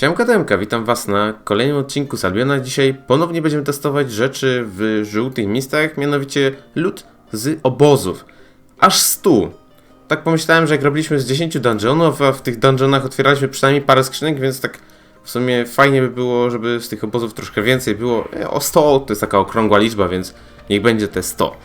Siemka Demka, witam was na kolejnym odcinku z Albiona. Dzisiaj ponownie będziemy testować rzeczy w żółtych miejscach, mianowicie lód z obozów. Aż 100. Tak pomyślałem, że jak robiliśmy z 10 dungeonów, a w tych dungeonach otwieraliśmy przynajmniej parę skrzynek, więc tak w sumie fajnie by było, żeby z tych obozów troszkę więcej było. E, O 100 to jest taka okrągła liczba, więc niech będzie te 100.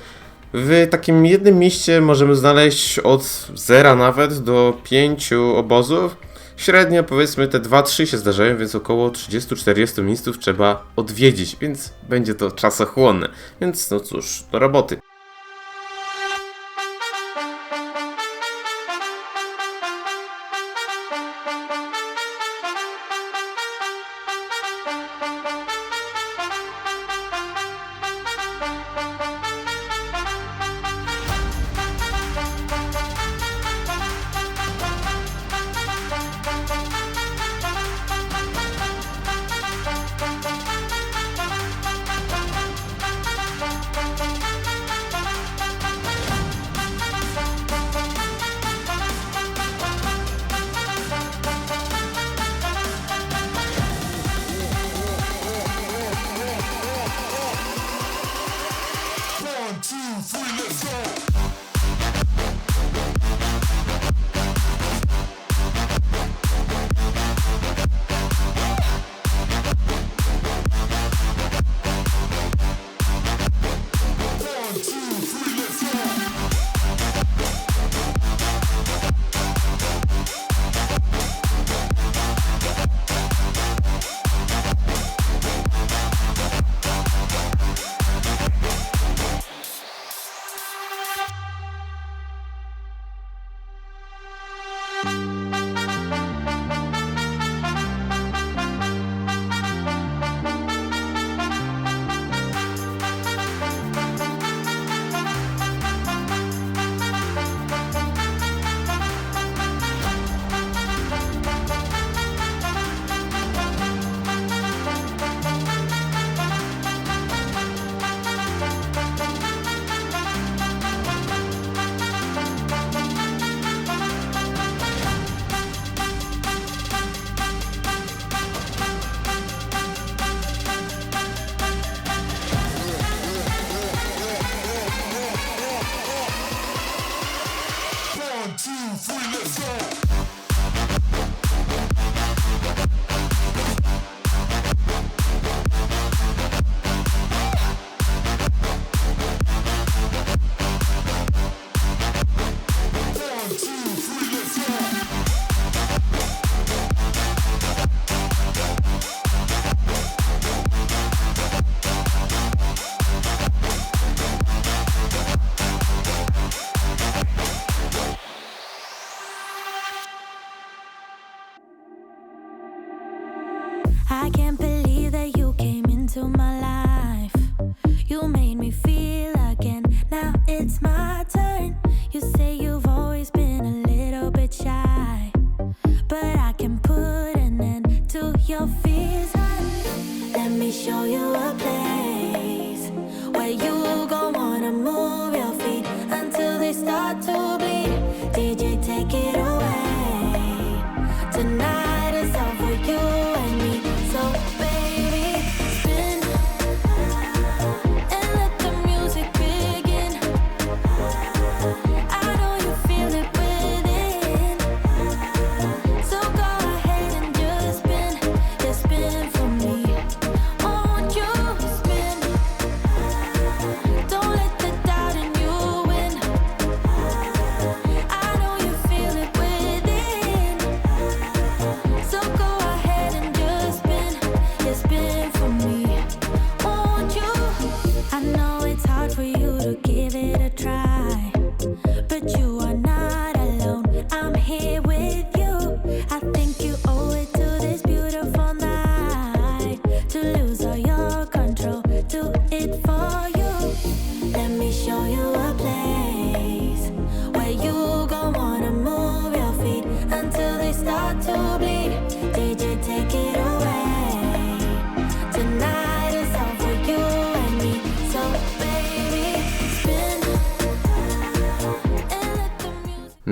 W takim jednym mieście możemy znaleźć od zera nawet do 5 obozów. Średnio powiedzmy te 2-3 się zdarzają, więc około 30-40 miejsców trzeba odwiedzić, więc będzie to czasochłonne. Więc no cóż, do roboty. I can't believe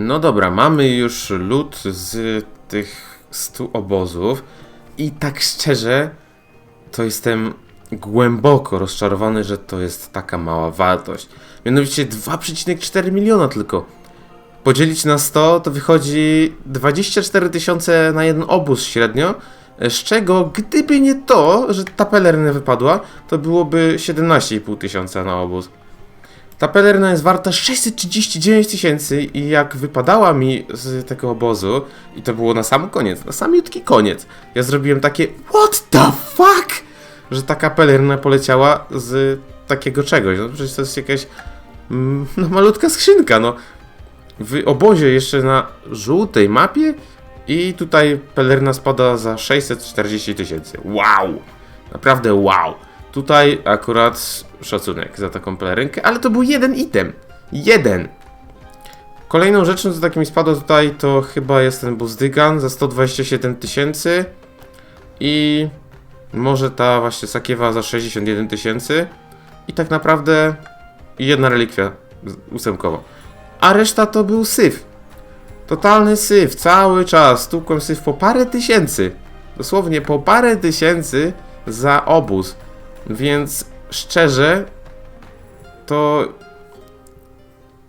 No dobra, mamy już lód z tych 100 obozów. I tak szczerze, to jestem głęboko rozczarowany, że to jest taka mała wartość. Mianowicie 2,4 miliona tylko. Podzielić na 100 to wychodzi 24 tysiące na jeden obóz średnio, z czego gdyby nie to, że ta pelerna wypadła, to byłoby 17,5 tysiąca na obóz. Ta pelerna jest warta 639 tysięcy i jak wypadała mi z tego obozu, i to było na sam koniec, na samiutki koniec, ja zrobiłem takie What the fuck? Że taka pelerna poleciała z takiego czegoś. No przecież to jest jakaś mm, no, malutka skrzynka, no. W obozie jeszcze na żółtej mapie i tutaj pelerna spada za 640 tysięcy. Wow! Naprawdę wow! Tutaj akurat szacunek za taką pelerynkę, ale to był jeden item. Jeden. Kolejną rzeczą, co tak mi spadło tutaj, to chyba jest ten Buzdygan za 127 tysięcy i może ta właśnie Sakiewa za 61 tysięcy i tak naprawdę jedna relikwia ósemkowa. A reszta to był syf. Totalny syf, cały czas. Tłukłem syf po parę tysięcy. Dosłownie po parę tysięcy za obóz. Więc szczerze, to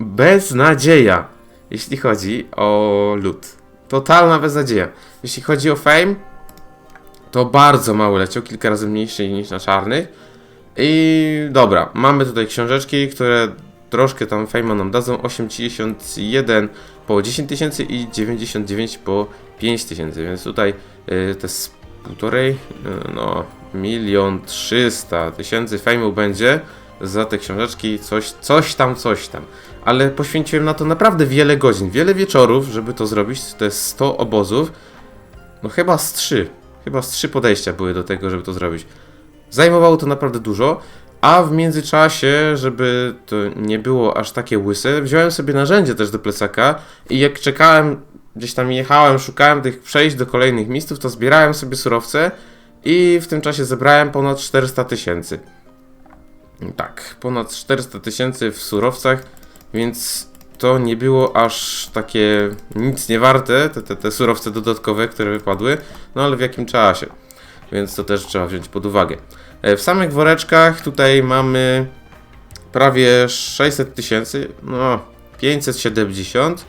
beznadzieja, jeśli chodzi o lód. Totalna beznadzieja. Jeśli chodzi o fame, to bardzo mały leciał, kilka razy mniejszy niż na czarnych. I dobra, mamy tutaj książeczki, które troszkę tam fejma nam dadzą. 81 po 10 tysięcy i 99 po 5 tysięcy, więc tutaj y, te z półtorej, y, no milion trzysta tysięcy fejmu będzie za te książeczki, coś, coś tam, coś tam. Ale poświęciłem na to naprawdę wiele godzin, wiele wieczorów, żeby to zrobić. To jest 100 obozów. No chyba z 3. Chyba z 3 podejścia były do tego, żeby to zrobić. Zajmowało to naprawdę dużo, a w międzyczasie, żeby to nie było aż takie łyse, wziąłem sobie narzędzie też do plecaka i jak czekałem, gdzieś tam jechałem, szukałem tych przejść do kolejnych miejsców, to zbierałem sobie surowce i w tym czasie zebrałem ponad 400 tysięcy. Tak, ponad 400 tysięcy w surowcach, więc to nie było aż takie nic nie warte, te, te, te surowce dodatkowe, które wypadły, no ale w jakim czasie, więc to też trzeba wziąć pod uwagę. E, W samych woreczkach tutaj mamy prawie 600 tysięcy, no 570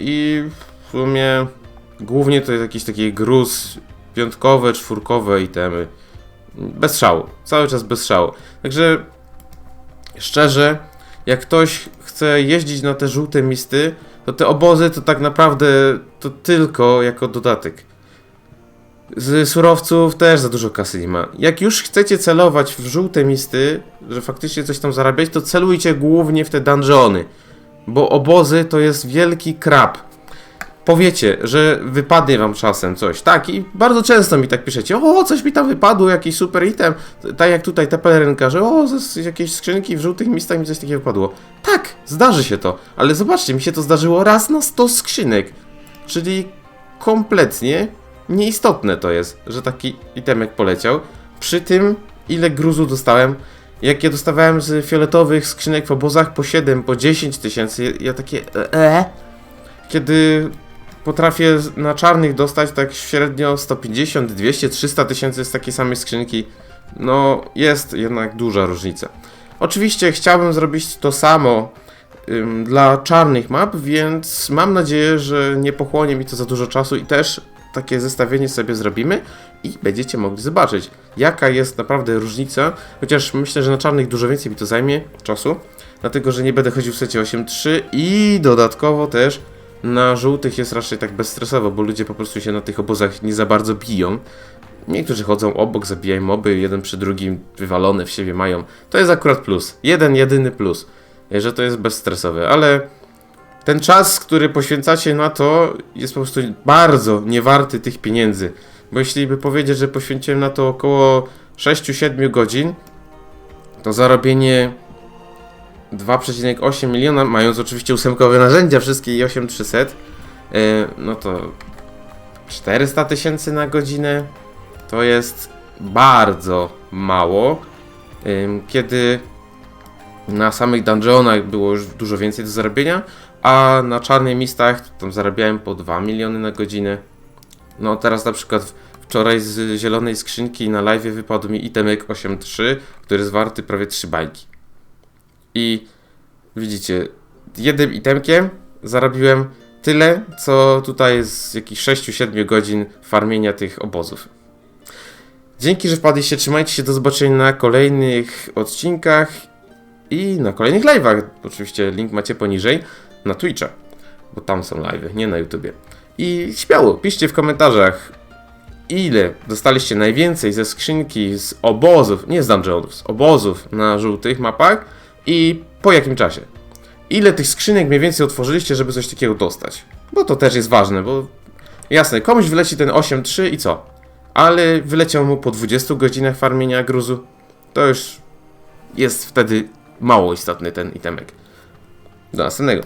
i w sumie głównie to jest jakiś taki gruz piątkowe, czwórkowe itemy. Bez szału, cały czas bez szału. Także szczerze, jak ktoś chce jeździć na te żółte misty, to te obozy to tak naprawdę to tylko jako dodatek. Z surowców też za dużo kasy nie ma. Jak już chcecie celować w żółte misty, że faktycznie coś tam zarabiać, to celujcie głównie w te dungeony. Bo obozy to jest wielki krab. Powiecie, że wypadnie wam czasem coś. Tak, i bardzo często mi tak piszecie, o, coś mi tam wypadło, jakiś super item. Tak jak tutaj ta pelerynka, że o, z jakieś skrzynki w żółtych miejscach mi coś takiego wypadło. Tak, zdarzy się to, ale zobaczcie, mi się to zdarzyło raz na 100 skrzynek. Czyli kompletnie nieistotne to jest, że taki itemek poleciał. Przy tym, ile gruzu dostałem, jak ja dostawałem z fioletowych skrzynek w obozach po 7, po 10 tysięcy, ja, takie e, kiedy potrafię na czarnych dostać tak średnio 150, 200, 300 tysięcy z takiej samej skrzynki, no jest jednak duża różnica. Oczywiście chciałbym zrobić to samo ym, dla czarnych map, więc mam nadzieję, że nie pochłonie mi to za dużo czasu i też takie zestawienie sobie zrobimy i będziecie mogli zobaczyć, jaka jest naprawdę różnica, chociaż myślę, że na czarnych dużo więcej mi to zajmie czasu, dlatego, że nie będę chodził w secie 8.3 i dodatkowo też na żółtych jest raczej tak bezstresowo, bo ludzie po prostu się na tych obozach nie za bardzo biją. Niektórzy chodzą obok, zabijają moby, jeden przy drugim wywalone w siebie mają. To jest akurat plus. Jeden, jedyny plus, że to jest bezstresowe, ale ten czas, który poświęcacie na to, jest po prostu bardzo niewarty tych pieniędzy. Bo jeśli by powiedzieć, że poświęciłem na to około 6-7 godzin, to zarobienie 2,8 miliona, mając oczywiście ósemkowe narzędzia, wszystkie i 8300, yy, no to 400 tysięcy na godzinę to jest bardzo mało. Ym, Kiedy na samych dungeonach było już dużo więcej do zarobienia, a na czarnych mistach tam zarabiałem po 2 miliony na godzinę. No teraz na przykład wczoraj z zielonej skrzynki na live wypadł mi itemek 8.3, który jest warty prawie 3 bajki. I widzicie, jednym itemkiem zarobiłem tyle, co tutaj z jakichś 6-7 godzin farmienia tych obozów. Dzięki, że wpadliście, trzymajcie się, do zobaczenia na kolejnych odcinkach i na kolejnych live'ach. Oczywiście link macie poniżej na Twitcha, bo tam są live'y, nie na YouTubie. I śmiało, piszcie w komentarzach, ile dostaliście najwięcej ze skrzynki, z obozów, nie z dungeonów, z obozów na żółtych mapach i po jakim czasie. Ile tych skrzynek mniej więcej otworzyliście, żeby coś takiego dostać. Bo to też jest ważne, bo jasne, komuś wyleci ten 8.3 i co? Ale wyleciał mu po 20 godzinach farmienia gruzu. To już jest wtedy mało istotny ten itemek. Do następnego.